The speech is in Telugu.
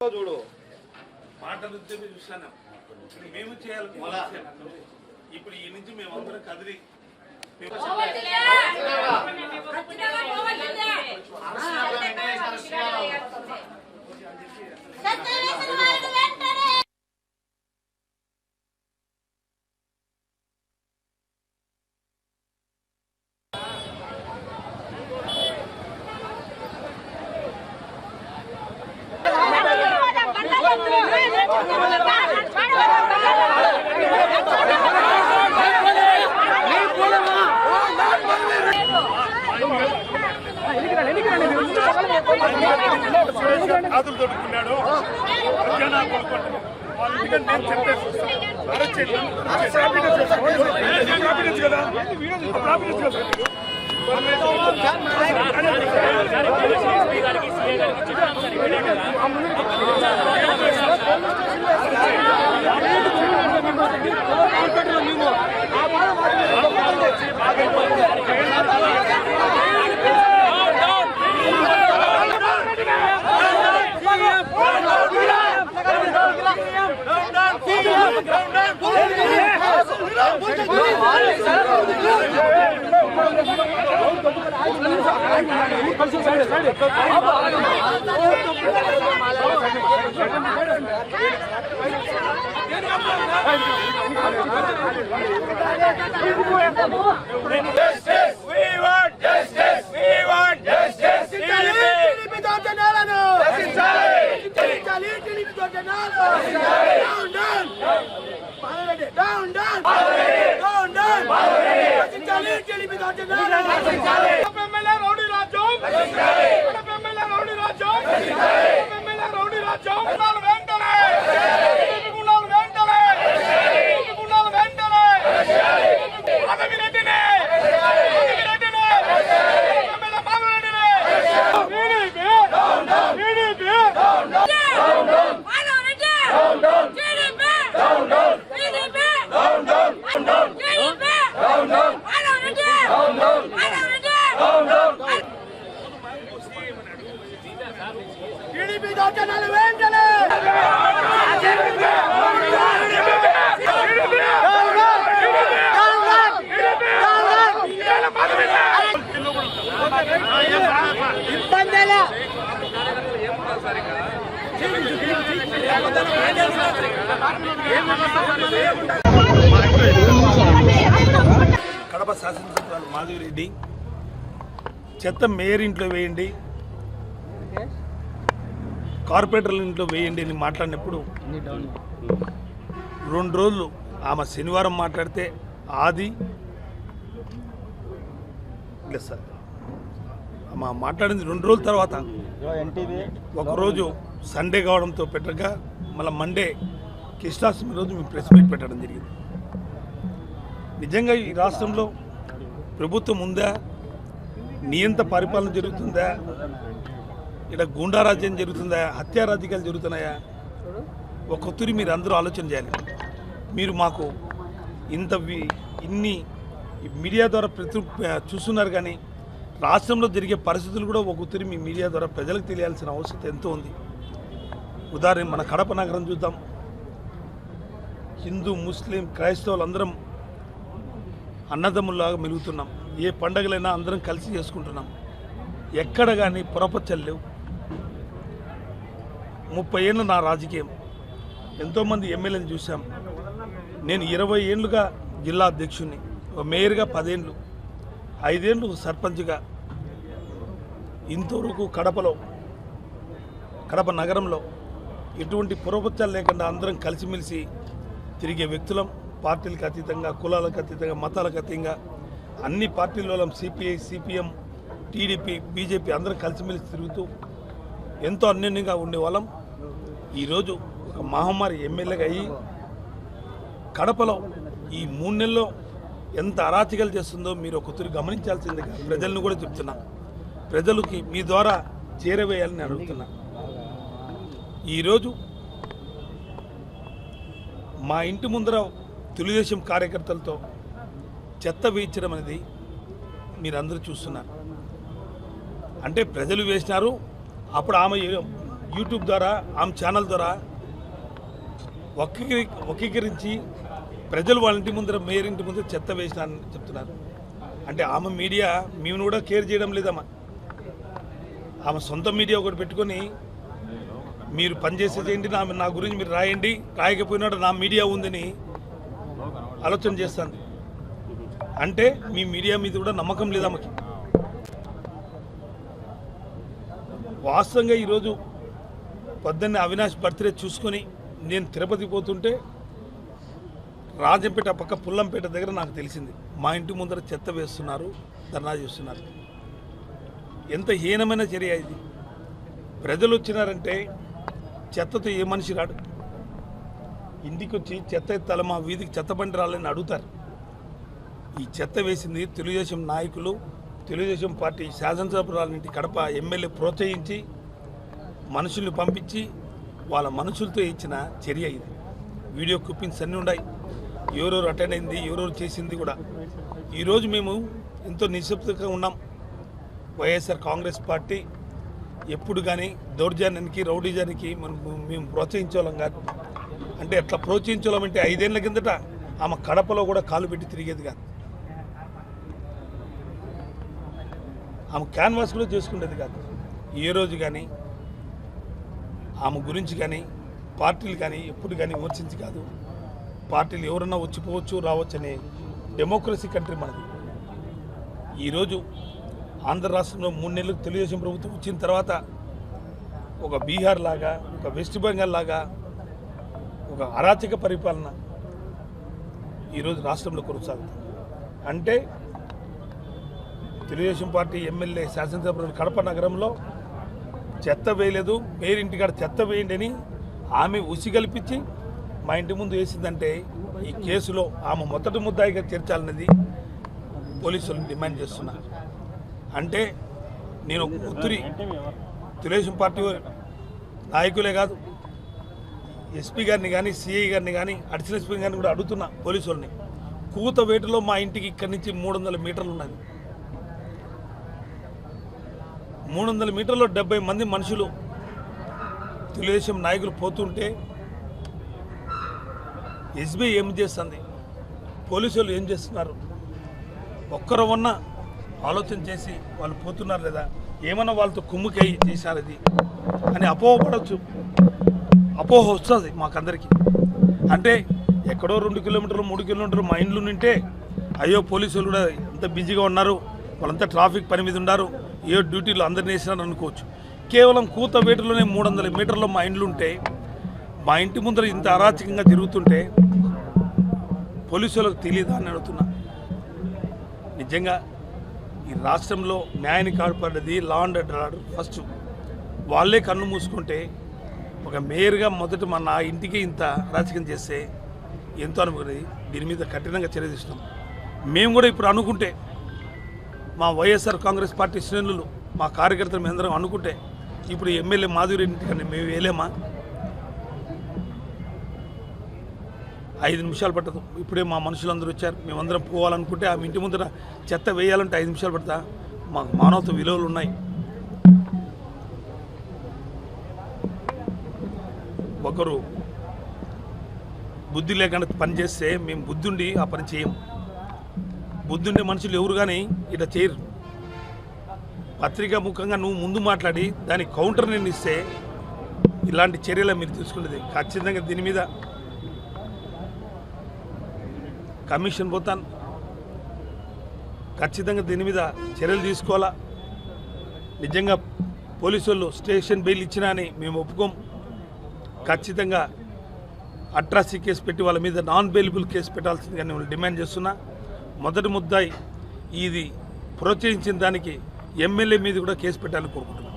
చూడు. మాటలు చెప్పి చూశాను. ఇప్పుడు మేము చేయాలి ఇప్పుడు ఈ నుంచి మేమందరం కదిలి. ఆదులు దొరుకుతున్నాడు మధ్యాహ్నం కొనుక్కుంటాను వాళ్ళ ఇంటికి నేను చెప్పేసి అరెస్ట్ కదా? ప్రాఫిట్ కదా దౌర్జన్యాలను రక్షించాలి రౌడీ రాజ్యం వెంటనే టీడీపీ గుండాలు వెంటనే పదవి రెడ్డిని పదవి రెడ్డిని ఎమ్మెల్యే పాలరెడ్డిని టీడీపీ టీడీపీ టీడీపీ దౌర్జన్యాలు వెంటనే కడప శాసనసభ్యురాలు మాధవిరెడ్డి చెత్త మేయర్ ఇంట్లో వేయండి. కార్పొరేటర్ల ఇంట్లో వేయండి అని మాట్లాడినప్పుడు రెండు రోజులు ఆమె శనివారం మాట్లాడితే ఆది లేదు సార్. ఆమె మాట్లాడింది రెండు రోజుల తర్వాత. ఒకరోజు సండే కావడంతో పెట్టగా మళ్ళీ మండే కృష్ణాష్టమి రోజు మేము ప్రెస్ మీట్ పెట్టడం జరిగింది. నిజంగా ఈ రాష్ట్రంలో ప్రభుత్వం ఉందా? నియంత పరిపాలన జరుగుతుందా? ఇక్కడ గుండారాజ్యం జరుగుతుందా? హత్యారాజకీయాలు జరుగుతున్నాయా? ఒక్కొక్కరి మీరు అందరూ ఆలోచన చేయాలి. మీరు మాకు ఇంత వి- ఇన్ని ఈ మీడియా ద్వారా ప్రతి చూస్తున్నారు కానీ రాష్ట్రంలో జరిగే పరిస్థితులు కూడా ఒక్కొక్కరి మీ మీడియా ద్వారా ప్రజలకు తెలియాల్సిన అవసరం ఎంతో ఉంది. ఉదాహరణ మన కడప నగరం చూద్దాం. హిందూ ముస్లిం క్రైస్తవులు అందరం అన్నదమ్ముల్లాగా మెలుగుతున్నాం. ఏ పండగలైనా అందరం కలిసి చేసుకుంటున్నాం. ఎక్కడ కానీ పొరపచ్చలు లేవు. ముప్పై ఏళ్ళు నా రాజకీయం. ఎంతోమంది ఎమ్మెల్యేని చూశాం. నేను ఇరవై ఏళ్ళుగా జిల్లా అధ్యక్షుడిని ఒక మేయర్గా పదేళ్ళు ఐదేళ్ళు సర్పంచ్గా. ఇంతవరకు కడపలో కడప నగరంలో ఎటువంటి పొరపచ్చాలు లేకుండా అందరం కలిసిమెలిసి తిరిగే వ్యక్తులం. పార్టీలకు అతీతంగా కులాలకు అతీతంగా మతాలకు అతీతంగా అన్ని పార్టీల వాళ్ళం సిపిఐ సిపిఎం టీడీపీ బీజేపీ అందరూ కలిసిమెలిసి తిరుగుతూ ఎంతో అన్యోన్యంగా ఉండేవాళ్ళం ఈరోజు ఒక మహమ్మారి ఎమ్మెల్యేగా అయ్యి కడపలో ఈ మూడు నెలల్లో ఎంత అరాచకాలు చేస్తుందో మీరు ఒకసారి గమనించాల్సిందిగా ప్రజలను కూడా చెప్తున్నా. ప్రజలకి మీ ద్వారా చేరవేయాలని అడుగుతున్నా. ఈరోజు మా ఇంటి ముందర తెలుగుదేశం కార్యకర్తలతో చెత్త వేయించడం అనేది మీరందరూ చూస్తున్నారు. అంటే ప్రజలు వేసినారు అప్పుడు ఆమె యూట్యూబ్ ద్వారా ఆమె ఛానల్ ద్వారా వక్రీకరి వక్రీకరించి ప్రజలు వాళ్ళ ఇంటి ముందర మేయర్ ఇంటి ముందర చెత్త వేసినారని చెప్తున్నారు. అంటే ఆమె మీడియా మేము కూడా కేర్ చేయడం లేదమ్మా. ఆమె సొంత మీడియా ఒకటి పెట్టుకొని మీరు పనిచేసే ఏంటి నా నా గురించి మీరు రాయండి రాయకపోయినాడు నా మీడియా ఉందని ఆలోచన చేస్తాను అంటే మీ మీడియా మీద కూడా నమ్మకం లేదు ఆమెకి వాస్తవంగా ఈరోజు పొద్దున్నే అవినాష్ బర్త్డే చూసుకొని నేను తిరుపతి పోతుంటే రాజంపేట పక్క పుల్లంపేట దగ్గర నాకు తెలిసింది. మా ఇంటి ముందర చెత్త వేస్తున్నారు ధర్నా చేస్తున్నారు. ఎంత హీనమైన చర్య ఇది. ప్రజలు వచ్చినారంటే చెత్తతో ఏ మనిషి రాడు. ఇంటికి వచ్చి చెత్త ఎత్తాలి? మా వీధికి చెత్త బండి రాలని అడుగుతారు. ఈ చెత్త వేసింది తెలుగుదేశం నాయకులు తెలుగుదేశం పార్టీ శాసనసభ్యురాలింటి కడప ఎమ్మెల్యే ప్రోత్సహించి మనుషుల్ని పంపించి వాళ్ళ మనుషులతో ఇచ్చిన చర్య ఇది. వీడియో క్లిప్పింగ్స్ అన్నీ ఉన్నాయి. ఎవరెవరు అటెండ్ అయింది ఎవరెవరు చేసింది కూడా. ఈరోజు మేము ఎంతో నిశ్శబ్దంగా ఉన్నాం. వైఎస్ఆర్ కాంగ్రెస్ పార్టీ ఎప్పుడు కానీ దౌర్జన్యానికి రౌడీజానికి మనం మేము ప్రోత్సహించాలం కాదు. అంటే ఎట్లా ప్రోత్సహించాలంటే అంటే ఐదేళ్ళ కిందట ఆమె కడపలో కూడా కాలు పెట్టి తిరిగేది కాదు. ఆమె క్యాన్వాస్ కూడా చేసుకునేది కాదు. ఏ రోజు కానీ ఆమె గురించి కానీ పార్టీలు కానీ ఎప్పుడు కానీ విమర్శించి కాదు. పార్టీలు ఎవరన్నా వచ్చిపోవచ్చు రావచ్చు అనే డెమోక్రసీ కంట్రీ మనది. ఈరోజు ఆంధ్ర రాష్ట్రంలో మూడు నెలలు తెలుగుదేశం ప్రభుత్వం వచ్చిన తర్వాత ఒక బీహార్ లాగా ఒక వెస్ట్ బెంగాల్ లాగా ఒక అరాచక పరిపాలన ఈరోజు రాష్ట్రంలో కొనసాగుతుంది. అంటే తెలుగుదేశం పార్టీ ఎమ్మెల్యే శాసనసభ్యులు కడప నగరంలో చెత్త వేయలేదు. మేరీ ఇంటికాడ చెత్త వేయండి అని ఆమె ఉసిగల్పించి మా ఇంటి ముందు వేసిందంటే ఈ కేసులో ఆమె మొదటి ముద్దాయిగా చేర్చాలన్నది పోలీసులు డిమాండ్ చేస్తున్నా. అంటే నేను ఉత్తురి ఒత్తిడి తెలుగుదేశం పార్టీ నాయకులే కాదు ఎస్పీ గారిని కానీ సిఐ గారిని కానీ అడిషనల్ ఎస్పీ గారిని కూడా అడుగుతున్నా పోలీసు వాళ్ళని కూత వేటలో మా ఇంటికి ఇక్కడి నుంచి మూడు వందల మీటర్లు ఉన్నది. మూడు వందల మీటర్లో డెబ్బై మంది మనుషులు తెలుగుదేశం నాయకులు పోతుంటే ఎస్బీఐ ఏం చేస్తుంది? పోలీసులు ఏం చేస్తున్నారు? ఒక్కరు ఉన్న ఆలోచన చేసి వాళ్ళు పోతున్నారు లేదా? ఏమన్నా వాళ్ళతో కుమ్ముకై చేశారు ఇది? అని అపోహపడవచ్చు అపోహ వస్తుంది మాకందరికీ. అంటే ఎక్కడో రెండు కిలోమీటర్లు మూడు కిలోమీటర్లు మా ఇండ్లు ఉంటే అయ్యో పోలీసులు కూడా ఎంత బిజీగా ఉన్నారు. వాళ్ళంతా ట్రాఫిక్ పని మీద ఉన్నారు ఏ డ్యూటీలో అందరిని వేసినారు అనుకోవచ్చు. కేవలం కూత వేటలోనే మూడు వందల మీటర్లు మా ఇండ్లు ఉంటే మా ఇంటి ముందర ఇంత అరాచకంగా తిరుగుతుంటే పోలీసులకు తెలియదా అని అడుగుతున్నా. నిజంగా ఈ రాష్ట్రంలో న్యాయాన్ని కాపాడేది లా అండ్ ఆర్డర్ ఫస్ట్ వాళ్ళే కన్ను మూసుకుంటే ఒక మేయర్గా మొదట మన నా ఇంటికి ఇంత అరాచకం చేస్తే ఎంతో అనుకునేది. దీని మీద కఠినంగా చర్య తీసుకున్నాం మేము కూడా ఇప్పుడు అనుకుంటే మా వైఎస్ఆర్ కాంగ్రెస్ పార్టీ శ్రేణులు మా కార్యకర్తలు మేము అందరం అనుకుంటే ఇప్పుడు ఎమ్మెల్యే మాధురి ఇంటికని మేము వేయలేమా? ఐదు నిమిషాలు పట్టదు. ఇప్పుడే మా మనుషులందరూ వచ్చారు. మేమందరం పోవాలనుకుంటే ఆ ఇంటి ముందర చెత్త వేయాలంటే ఐదు నిమిషాలు పడతా. మాకు మానవత విలువలు ఉన్నాయి. ఒకరు బుద్ధి లేకుండా పని చేస్తే మేము బుద్ధి ఉండి ఆ పని చేయము బుద్ధి మనుషులు ఎవరు కానీ ఇట్లా చేయరు. పత్రికా ముఖంగా నువ్వు ముందు మాట్లాడి దానికి కౌంటర్ నేను ఇస్తే ఇలాంటి చర్యలు మీరు తీసుకునేది ఖచ్చితంగా దీని మీద కమిషన్ పోతాను. ఖచ్చితంగా దీని మీద చర్యలు తీసుకోవాలా? నిజంగా పోలీసు వాళ్ళు స్టేషన్ బెయిల్ ఇచ్చినా అని మేము ఒప్పుకోం. ఖచ్చితంగా అట్రాసిటీ కేసు పెట్టి వాళ్ళ మీద నాన్ బెయిలబుల్ కేసు పెట్టాల్సిందిగా నేను డిమాండ్ చేస్తున్నా. మొదటి ముద్దాయి ఇది ప్రోత్సహించిన దానికి ఎమ్మెల్యే మీద కూడా కేసు పెట్టాలని కోరుకుంటున్నాను.